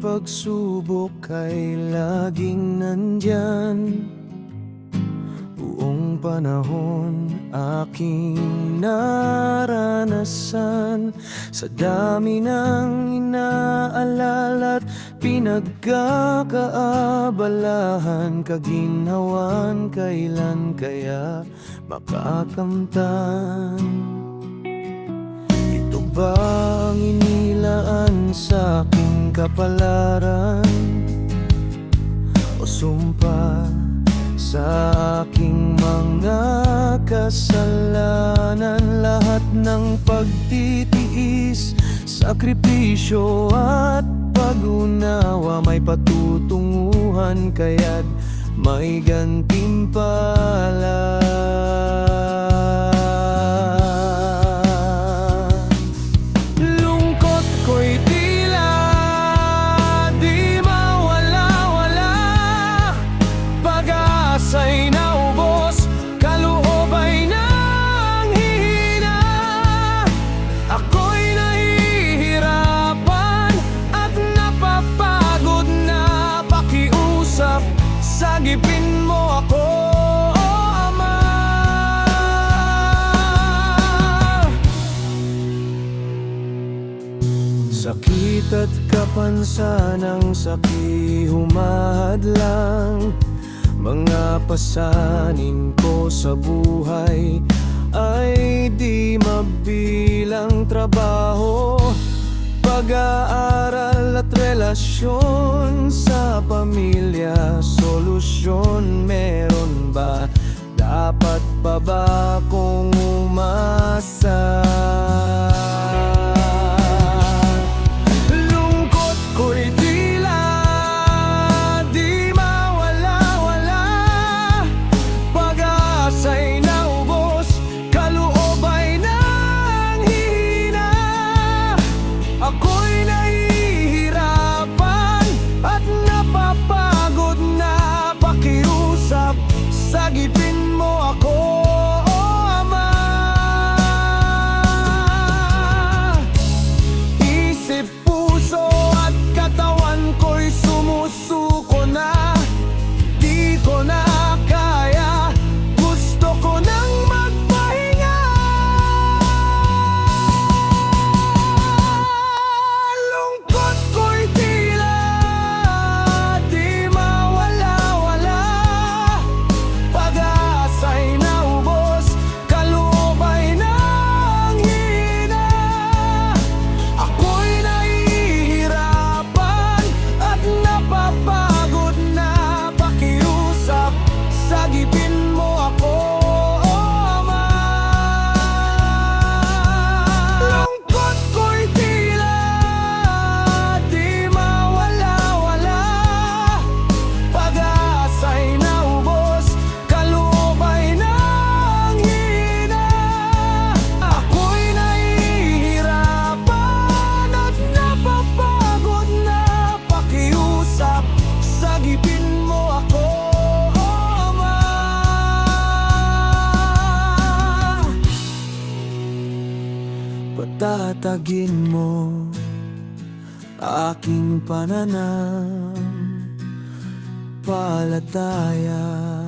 pagsubok ay laging nandyan. Buong panahon aking naranasan. Sa dami ng inaalala't pinagkakaabalahan Kaginhawan kailan kaya makakamtan? Ito ba kapalaran? O sumpa sa aking mga kasalanan Lahat ng pagtitiis, sakripisyo at pag-unawa May patutunguhan kaya't may gantimpala Sakit at kapansanang sakihumahadlang Mga pasanin ko sa buhay Ay di mabilang trabaho Pag-aaral at relasyon sa pamilya Solusyon meron ba? Dapat pa ba kong umasa? Patatagin mo aking pananam palataya